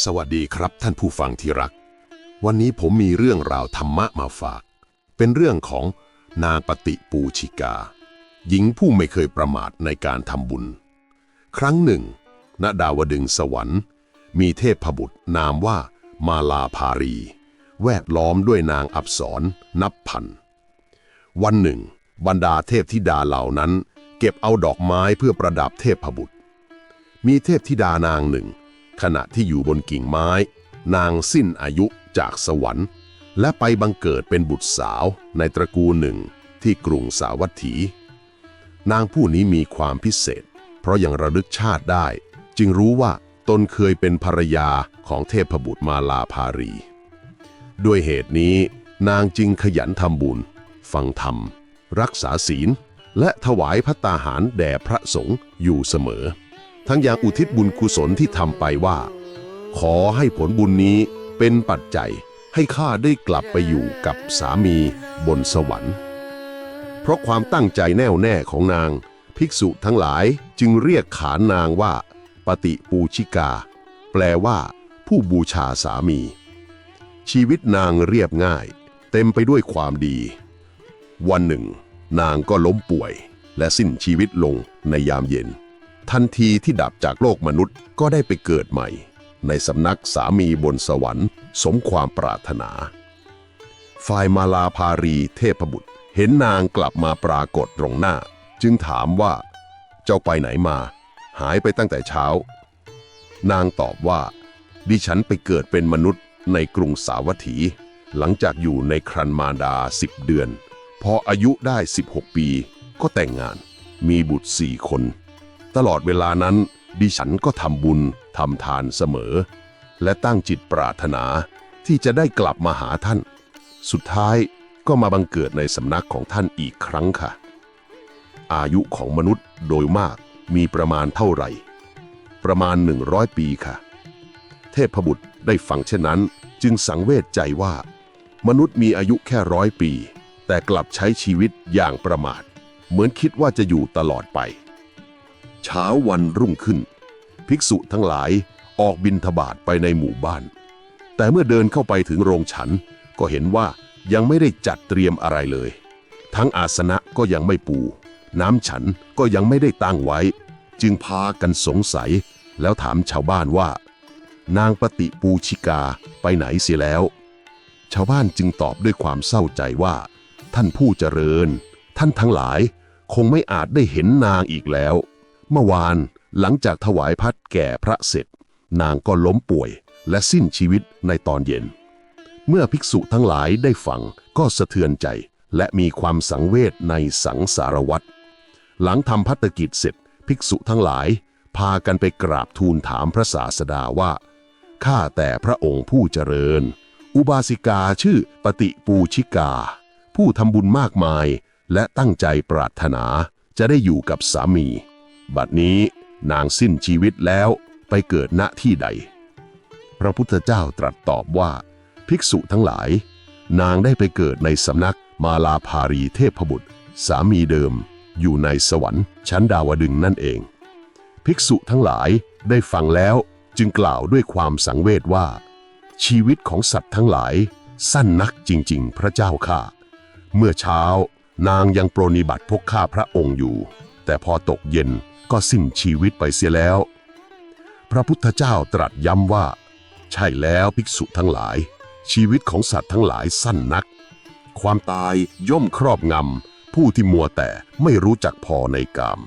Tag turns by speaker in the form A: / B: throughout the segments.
A: สวัสดีครับท่านผู้ฟังที่รัก วันนี้ผมมีเรื่องราวธรรมะมาฝาก เป็นเรื่องของนางปฏิปูชิกา หญิงผู้ไม่เคยประมาทในการทำบุญ ครั้งหนึ่ง ณดาวดึงสวรรค์ มีเทพบุตรนามว่ามาลาภารี แวดล้อมด้วยนางอับสรนับพัน วันหนึ่ง บรรดาเทพธิดาเหล่านั้น เก็บเอาดอกไม้เพื่อประดับเทพบุตร มีเทพธิดานางหนึ่ง ขณะที่อยู่บนกิ่งไม้ นางสิ้นอายุจากสวรรค์ และไปบังเกิดเป็นบุตรสาวในตระกูลหนึ่งที่กรุงสาวัตถี นางผู้นี้มีความพิเศษ เพราะยังระลึกชาติได้ จึงรู้ว่าตนเคยเป็นภรรยาของเทพบุตรมาลาภารี ด้วยเหตุนี้นางจึงขยันทำบุญ ฟังธรรม รักษาศีล และถวายพัตตาหารแด่พระสงฆ์อยู่เสมอ ทั้งยังอุทิศบุญกุศลที่ทำไปว่า ขอให้ผลบุญนี้เป็นปัจจัยให้ข้าได้กลับไปอยู่กับสามีบนสวรรค์ เพราะความตั้งใจแน่วแน่ของนาง ภิกษุทั้งหลายจึงเรียกขานนางว่า ปฏิปูชิกา แปลว่า ผู้บูชาสามี ชีวิตนางเรียบง่าย เต็มไปด้วยความดี วันหนึ่ง นางก็ล้มป่วย และสิ้นชีวิตลงในยามเย็น ทันทีที่ดับจากโลกมนุษย์ก็ได้ไปเกิดใหม่ ในสำนักสามีบนสวรรค์ สมความปรารถนา ฝ่ายมาลาภารีเทพบุตร เห็นนางกลับมาปรากฏตรงหน้า จึงถามว่า เจ้าไปไหนมา หายไปตั้งแต่เช้า นางตอบว่า ดิฉันไปเกิดเป็นมนุษย์ในกรุงสาวัตถี หลังจากอยู่ในครันมาดาสิบเดือน พออายุได้ 16 ปี ก็แต่งงาน มีบุตรสี่คน ตลอดเวลานั้น ดิฉันก็ทำบุญทำทานเสมอ และตั้งจิตปรารถนาที่จะได้กลับมาหาท่าน สุดท้ายก็มาบังเกิดในสำนักของท่านอีกครั้งค่ะ อายุของมนุษย์โดยมากมีประมาณเท่าไหร่ ประมาณ 100 ปีค่ะ เทพบุตรได้ฟังเช่นนั้น จึงสังเวชใจว่า มนุษย์มีอายุแค่ร้อยปี แต่กลับใช้ชีวิตอย่างประมาท เหมือนคิดว่าจะอยู่ตลอดไป เช้าวันรุ่งขึ้น ภิกษุทั้งหลายออกบินทบาทไปในหมู่บ้าน แต่เมื่อเดินเข้าไปถึงโรงฉัน ก็เห็นว่ายังไม่ได้จัดเตรียมอะไรเลย ทั้งอาสนะก็ยังไม่ปู น้ำฉันก็ยังไม่ได้ตั้งไว้ จึงพากันสงสัย แล้วถามชาวบ้านว่า นางปฏิปูชิกาไปไหนเสียแล้ว ชาวบ้านจึงตอบด้วยความเศร้าใจว่า ท่านผู้เจริญ ท่านทั้งหลายคงไม่อาจได้เห็นนางอีกแล้ว เมื่อวานหลังจากถวายพัดแก่พระเสร็จ นางก็ล้มป่วยและสิ้นชีวิตในตอนเย็น เมื่อภิกษุทั้งหลายได้ฟังก็สะเทือนใจ และมีความสังเวชในสังสารวัตรหลังทำพัตกิจเสร็จ ภิกษุทั้งหลาย พากันไปกราบทูลถามพระศาสดาว่า ข้าแต่พระองค์ผู้เจริญ อุบาสิกาชื่อปฏิปูชิกา ผู้ทำบุญมากมายและตั้งใจปรารถนาจะได้อยู่กับสามี บัดนี้นางสิ้นชีวิตแล้วไปเกิดณที่ใด พระพุทธเจ้าตรัสตอบว่า ภิกษุทั้งหลาย นางได้ไปเกิดในสำนักมาลาภารีเทพบุตร สามีเดิม อยู่ในสวรรค์ชั้นดาวดึงนั่นเอง ภิกษุทั้งหลายได้ฟังแล้วจึงกล่าวด้วยความสังเวชว่า ชีวิตของสัตว์ทั้งหลาย สั้นนักจริง ๆ พระเจ้าข้าเมื่อเช้านางยังโปรนิบัติพกข้าพระองค์อยู่ แต่พอตกเย็น ก็สิ้นชีวิตไปเสียแล้ว พระพุทธเจ้าตรัสย้ำว่า ใช่แล้วภิกษุทั้งหลาย ชีวิตของสัตว์ทั้งหลายสั้นนัก ความตายย่อมครอบงำผู้ที่มัวแต่ไม่รู้จักพอในกาม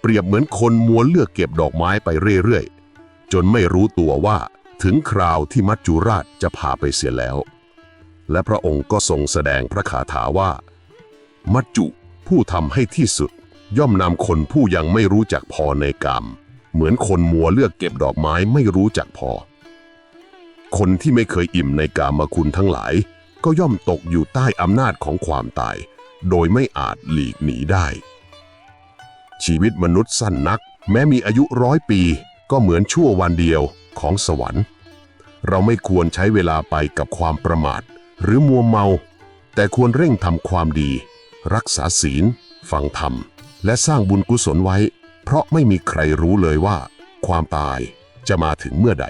A: เปรียบเหมือนคนมัวเลือกเก็บดอกไม้ไปเรื่อยๆ จนไม่รู้ตัวว่าถึงคราวที่มัจจุราชจะพาไปเสียแล้ว และพระองค์ก็ทรงแสดงพระคาถาว่า มัจจุผู้ทำให้ที่สุด ย่อมนำคนผู้ยังไม่รู้จักพอในกามเหมือนคนมัวเลือกเก็บดอกไม้ไม่รู้จักพอ คนที่ไม่เคยอิ่มในกามคุณทั้งหลาย ก็ย่อมตกอยู่ใต้อำนาจของความตาย โดยไม่อาจหลีกหนีได้ ชีวิตมนุษย์สั้นนัก แม้มีอายุร้อยปี ก็เหมือนชั่ววันเดียวของสวรรค์ เราไม่ควรใช้เวลาไปกับความประมาท หรือมัวเมา แต่ควรเร่งทำความดี รักษาศีล ฟังธรรม และสร้างบุญกุศลไว้ เพราะไม่มีใครรู้เลยว่า ความตายจะมาถึงเมื่อใด